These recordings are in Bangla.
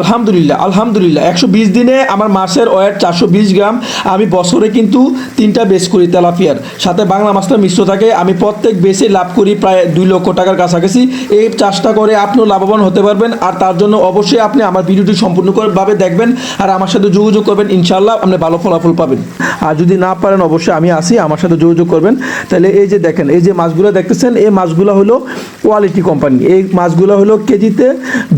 আলহামদুলিল্লাহ আলহামদুলিল্লাহ। একশো বিশ দিনে আমার মাছের ওয়েট চারশো বিশ গ্রাম। আমি বছরে কিন্তু তিনটা বেচ করি তেলাপিয়ার। সাথে বাংলা মাছটা মিশ্র থাকে। আমি প্রত্যেক বেচে লাভ করি প্রায় দুই লক্ষ টাকার কাছাকাছি। এই চাষটা করে আপনিও লাভবান হতে পারবেন। আর তার জন্য অবশ্যই আপনি আমার ভিডিওটি সম্পূর্ণভাবে দেখবেন। আর আমার সাথে যোগাযোগ করবেন। ইনশাল্লাহ আপনি ভালো ফলাফল পাবেন। আর যদি না পারেন, অবশ্যই আমি আসি। আমার সাথে যোগাযোগ করবেন। তাহলে এই যে দেখেন, এই যে মাছগুলো দেখতেছেন, এই মাছগুলো হলো কোয়ালিটি কোম্পানি এই মাছগুলো হলো কেজিতে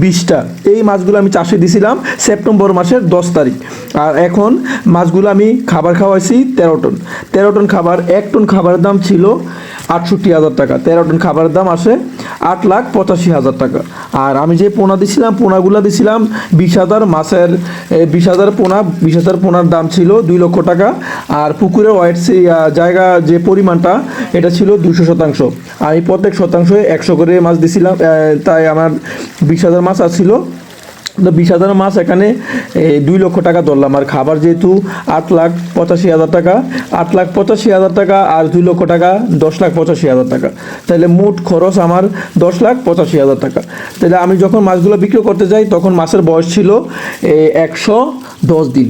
বিশটা। এই মাছগুলো আমি চাষে দিছিলাম সেপ্টেম্বর মাসের দশ তারিখ। আর এখন মাছগুলো আমি খাবার খাওয়াইছি তেরো টন। তেরো টন খাবার এক টন খাবারের দাম ছিল আটষট্টি হাজার টাকা। তেরো টন খাবারের দাম আসে আট লাখ পঁচাশি হাজার টাকা। আর আমি যে পোনা দিছিলাম পোনাগুলো দিছিলাম বিশ হাজার মাছের বিশ হাজার পোনা বিশ হাজার পোনার দাম ছিল দুই লক্ষ টাকা। আর পুকুরের আহ, জায়গা যে পরিমাণটা এটা ছিল দুশো শতাংশ। আমি প্রত্যেক শতাংশে একশো করে মাছ দিছিলাম তাই আমার বিশ হাজার মাছ আসছিল। বিশ হাজার মাছ এখানে দুই লক্ষ টাকা ধরলাম। আর খাবার যেহেতু আট লাখ পঁচাশি হাজার টাকা, আট লাখ পঁচাশি হাজার টাকা আর দুই লক্ষ টাকা, দশ লাখ পঁচাশি হাজার টাকা। তাহলে মোট খরচ আমার দশ লাখ পঁচাশি হাজার টাকা। তাহলে আমি যখন মাছগুলো বিক্রি করতে যাই, তখন মাছের বয়স ছিল একশো দশ দিন।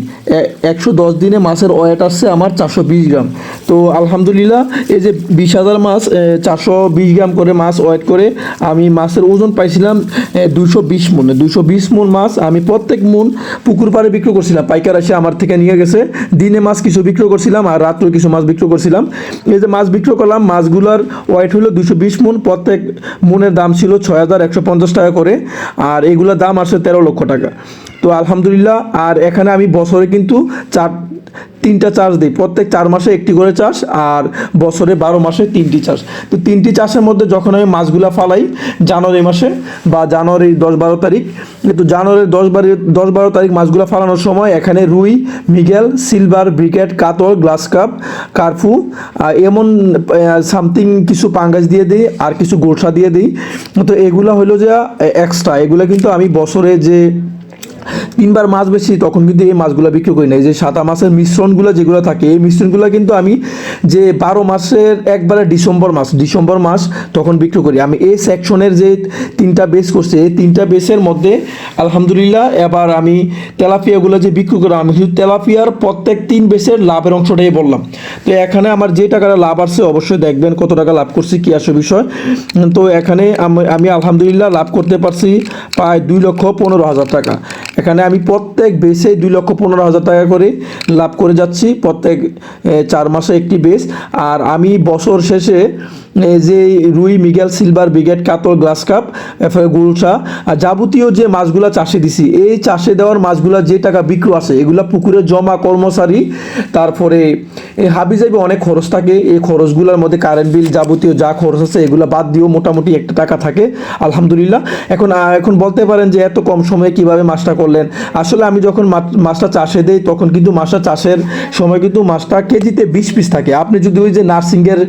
একশো দশ দিনে মাছের ওয়েট আসছে আমার চারশো বিশ গ্রাম। তো আলহামদুলিল্লাহ, এই যে বিশ হাজার মাছ চারশো বিশ গ্রাম করে মাছ ওয়েট করে আমি মাছের ওজন পাইছিলাম দুশো বিশ মনে দুশো বিশ মন মাছ আমি প্রত্যেক মন পুকুর পাড়ে বিক্রি করছিলাম। পাইকার এসে আমার থেকে নিয়ে গেছে। দিনে মাছ কিছু বিক্রি করছিলাম আর রাত্রে কিছু মাছ বিক্রি করছিলাম। এই যে মাছ বিক্রি করলাম, মাছগুলোর ওয়েট হলো দুশো বিশ মন। প্রত্যেক মনের দাম ছিল ছয় হাজার একশো পঞ্চাশ টাকা করে। আর এগুলোর দাম আসে তেরো লক্ষ টাকা। তো আলহামদুলিল্লাহ, আর এখানে আমি বছরে কিন্তু চার তিনটা চাষ দিই। প্রত্যেক চার মাসে একটি করে চাষ আর বছরে বারো মাসে তিনটি চাষ। তো তিনটি চাষের মধ্যে যখন আমি মাছগুলা ফালাই জানুয়ারি মাসে বা জানুয়ারি দশ বারো তারিখ, কিন্তু জানুয়ারির দশ বারো দশ বারো তারিখ মাছগুলা ফালানোর সময় এখানে রুই, মিগেল, সিলভার ব্রিকেট কাতল, গ্লাস কাপ, কার্ফু এমন সামথিং কিছু পাঙ্গাস দিয়ে দিই আর কিছু গোলসা দিয়ে দিই। তো এগুলো হলো যে এক্সট্রা এগুলা কিন্তু আমি বছরে যে তিনবার মাছ বেশি, তখন কিন্তু এই মাছগুলো বিক্রি করি না এই যে সাদা মাছের মিশ্রণগুলো যেগুলো থাকে, এই মিশ্রণগুলো কিন্তু আমি যে বারো মাসের একবারে ডিসেম্বর মাস ডিসেম্বর মাস তখন বিক্রি করি। আমি এই সেকশনের যে তিনটা বেস করছি, এই তিনটা বেসের মধ্যে আলহামদুলিল্লাহ এবার আমি তেলাপিয়াগুলো যে বিক্রি করি আমি শুধু তেলাপিয়ার প্রত্যেক তিন বেসের লাভের অংশটাই বললাম। তো এখানে আমার যে টাকাটা লাভ আসছে, অবশ্যই দেখবেন কত টাকা লাভ করছি, কী আসে বিষয়। তো এখানে আমি- আলহামদুলিল্লাহ লাভ করতে পারছি প্রায় দুই লক্ষ পনেরো হাজার টাকা। এখানে আমি প্রত্যেক বেসে দুই লক্ষ পনেরো হাজার টাকা করে লাভ করে যাচ্ছি। প্রত্যেক চার মাসে একটি বেস আর আমি বছর শেষে যে রুই, মিগেল, সিলভার, ব্রিগেড, কাতল, গ্লাস কাপ গুলশা আর যাবতীয় যে মাছগুলা চাষে দিছি, এই চাষে দেওয়ার মাছগুলা যে টাকা বিক্রি আছে, এগুলা পুকুরে জমা কর্মচারী, তারপরে এই হাবি যাবে অনেক খরচ থাকে, এই খরচগুলোর মধ্যে কারেন্ট বিল যাবতীয় যা খরচ আছে, এগুলো বাদ দিয়েও মোটামুটি একটা টাকা থাকে, আলহামদুলিল্লাহ। এখন এখন বলতে পারেন যে এত কম সময়ে কীভাবে মাছটা করলেন? আসলে আমি যখন মাছটা চাষে দেই, তখন কিন্তু মাছটা চাষের সময় কিন্তু মাছটা কেজিতে বিশ পিস থাকে। আপনি যদি ওই যে নার্সিংয়ের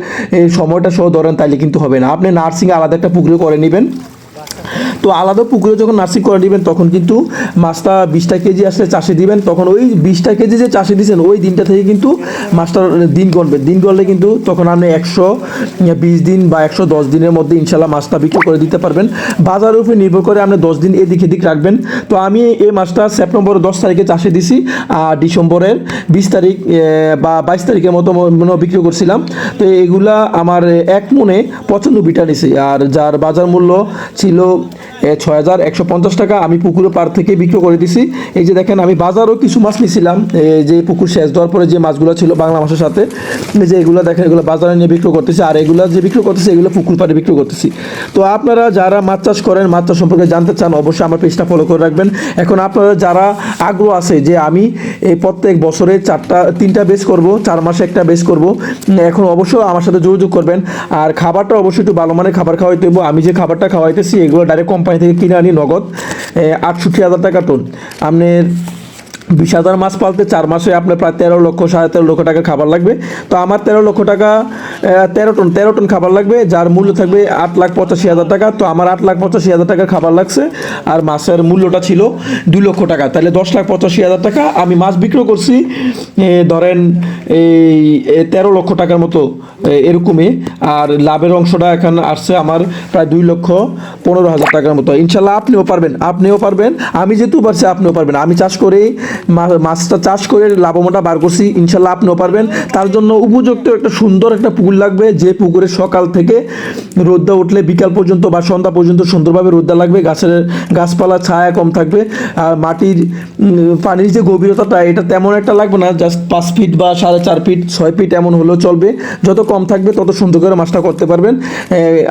সময়টা সহ ধরেন তাহলে কিন্তু হবে না। আপনি নার্সিং আলাদা একটা পুকুরে করে নেবেন। তো আলাদা পুকুরে যখন নার্সিং করে দিবেন তখন কিন্তু মাছটা বিশটা কেজি আসলে চাষে দিবেন। তখন ওই বিশটা কেজি যে চাষে দিয়েছেন ওই দিনটা থেকে কিন্তু মাছটার দিন গণবে দিন গণলে কিন্তু তখন আপনি একশো বিশ দিন বা একশো দশ দিনের মধ্যে ইনশাল্লাহ মাছটা বিক্রি করে দিতে পারবেন। বাজারের উপরে নির্ভর করে আপনি দশ দিন এদিক এদিক রাখবেন। তো আমি এই মাছটা সেপ্টেম্বর দশ তারিখে চাষে দিছি, আর ডিসেম্বরের বিশ তারিখ বা বাইশ তারিখের মতো বিক্রি করছিলাম। তো এগুলা আমার এক মনে পঁচানব্বইটা নিছি, আর যার বাজার মূল্য ছিল ছয় হাজার একশো পঞ্চাশ টাকা আমি পুকুরের পার থেকে বিক্রি করে দিছি। এই যে দেখেন, আমি বাজারও কিছু মাছ নিয়েছিলাম যে পুকুর শেষ দেওয়ার পরে যে মাছগুলো ছিল বাংলা মাছের সাথে যে এগুলো দেখেন, এগুলো বাজারে নিয়ে বিক্রি করতেছি। আর এগুলো যে বিক্রি করতেছি, এগুলো পুকুর পাড়ে বিক্রি করতেছি। তো আপনারা যারা মাছ চাষ করেন, মাছ চাষ সম্পর্কে জানতে চান, অবশ্যই আমার পেজটা ফলো করে রাখবেন। এখন আপনারা যারা আগ্রহ আছে যে আমি এই প্রত্যেক বছরে চারটা, তিনটা বেস করব, চার মাসে একটা বেস করব, এখন অবশ্যই আমার সাথে যোগাযোগ করবেন। আর খাবারটা অবশ্যই একটু ভালো মানের খাবার খাওয়াইতে আমি যে খাবারটা খাওয়াইতেছি, এগুলো ডাইরেক্ট কোম্পানি থেকে কিনে আনি নগদ আটষট্টি হাজার টাকা টন আপনার বিশ হাজার মাছ পালতে চার মাসে আপনার প্রায় তেরো লক্ষ, সাড়ে তেরো লক্ষ টাকা খাবার লাগবে। তো আমার তেরো লক্ষ টাকা তেরো টন তেরো টন খাবার লাগবে, যার মূল্য থাকবে আট লাখ পঁচাশি হাজার টাকা। তো আমার আট লাখ পঁচাশি হাজার টাকা খাবার লাগছে, আর মাছের মূল্যটা ছিল দুই লক্ষ টাকা। তাহলে দশ লাখ পঁচাশি হাজার টাকা আমি মাছ বিক্রি করছি ধরেন এই তেরো লক্ষ টাকার মতো এরকমই। আর লাভের অংশটা এখন আসছে আমার প্রায় দুই লক্ষ পনেরো হাজার টাকার মতো। ইনশাল্লাহ আপনিও পারবেন আপনিও পারবেন, আমি যেহেতু পারছি আপনিও পারবেন। আমি চাষ করেই মাছটা চাষ করে লাভবানটা বার করছি, ইনশাল্লাহ আপনিও পারবেন। তার জন্য উপযুক্ত একটা সুন্দর একটা পুকুর লাগবে, যে পুকুরে সকাল থেকে রোদ্দা উঠলে বিকাল পর্যন্ত বা সন্ধ্যা পর্যন্ত সুন্দরভাবে রোদ্দা লাগবে, গাছের গাছপালা ছায়া কম থাকবে, আর মাটির পানির যে গভীরতাটা, এটা তেমন একটা লাগবে না, জাস্ট পাঁচ ফিট বা সাড়ে চার ফিট, ছয় ফিট এমন হলেও চলবে। যত কম থাকবে, তত সুন্দর করে মাছটা করতে পারবেন।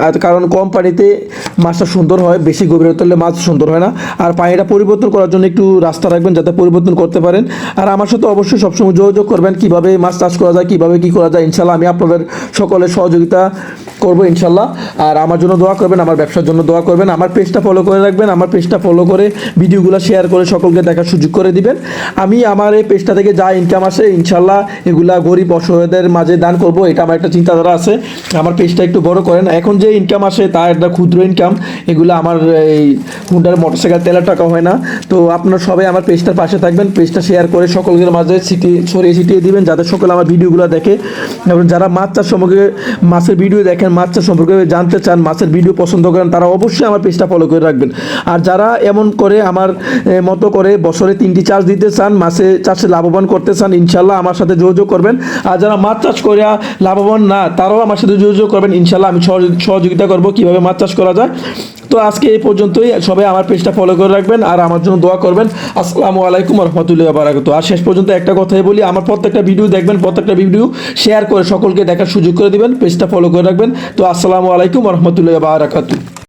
আর কারণ কম পানিতে মাছটা সুন্দর হয়, বেশি গভীরতা হলে মাছ সুন্দর হয় না। আর পানিটা পরিবর্তন করার জন্য একটু রাস্তা রাখবেন, যাতে পরিবর্তন করতে পারেন। আর আমার সাথে অবশ্যই সবসময় যোগাযোগ করবেন, কীভাবে মাছ চাষ করা যায়, কীভাবে কি করা যায়। ইনশাল্লাহ আমি আপনাদের সকলের সহযোগিতা করব ইনশাল্লাহ। আর আমার জন্য দোয়া করবেন, আমার ব্যবসার জন্য দোয়া করবেন, আমার পেজটা ফলো করে রাখবেন, আমার পেজটা ফলো করে ভিডিওগুলো শেয়ার করে সকলকে দেখার সুযোগ করে দিবেন। আমি আমার এই পেজটা থেকে যা ইনকাম আসে, ইনশাল্লাহ এগুলা গরিব অসহায়দের মাঝে দান করব, এটা আমার একটা চিন্তাধারা আছে। আমার পেজটা একটু বড় করেন, এখন যে ইনকাম আসে, তা একটা ক্ষুদ্র ইনকাম এগুলো আমার এই হুন্ডার মোটরসাইকেল তেলের টাকা হয় না। তো আপনারা সবাই আমার পেজটার পাশে থাকবেন, পেজটা শেয়ার করে সকলের মাঝে ছিটিয়ে, ছড়িয়ে ছিটিয়ে দিবেন, যাতে সকলে আমার ভিডিওগুলো দেখে। এবং যারা মাছ চাষ সম্পর্কে মাছের ভিডিও দেখেন মাছ চাষ সম্পর্কে জানতে চান, মাছের ভিডিও পছন্দ করেন, তারা অবশ্যই আমার পেজটা ফলো করে রাখবেন। আর যারা এমন করে আমার মতো করে বছরে তিনটি চাষ দিতে চান, মাছে চাষে লাভবান করতে চান, ইনশাল্লাহ আমার সাথে যোগাযোগ করবেন। আর যারা মাছ চাষ করে লাভবান না, তারাও আমার সাথে যোগাযোগ করবেন। ইনশাল্লাহ আমি সহযোগ- সহযোগিতা করব কীভাবে মাছ চাষ করা যায়। তো আজকে এই পর্যন্তই। সবাই আমার পেজটা ফলো করে রাখবেন আর আমার জন্য দোয়া করবেন। আসসালামু আলাইকুম রহমতুল্লাহ বারাকাত আর শেষ পর্যন্ত একটা কথাই বলি, আমার প্রত্যেকটা ভিডিও দেখবেন, প্রত্যেকটা ভিডিও শেয়ার করে সকলকে দেখার সুযোগ করে দেবেন, পেজটা ফলো করে রাখবেন। তো আসসালামু আলাইকুম রহমতুল্লাহ বারাকাতু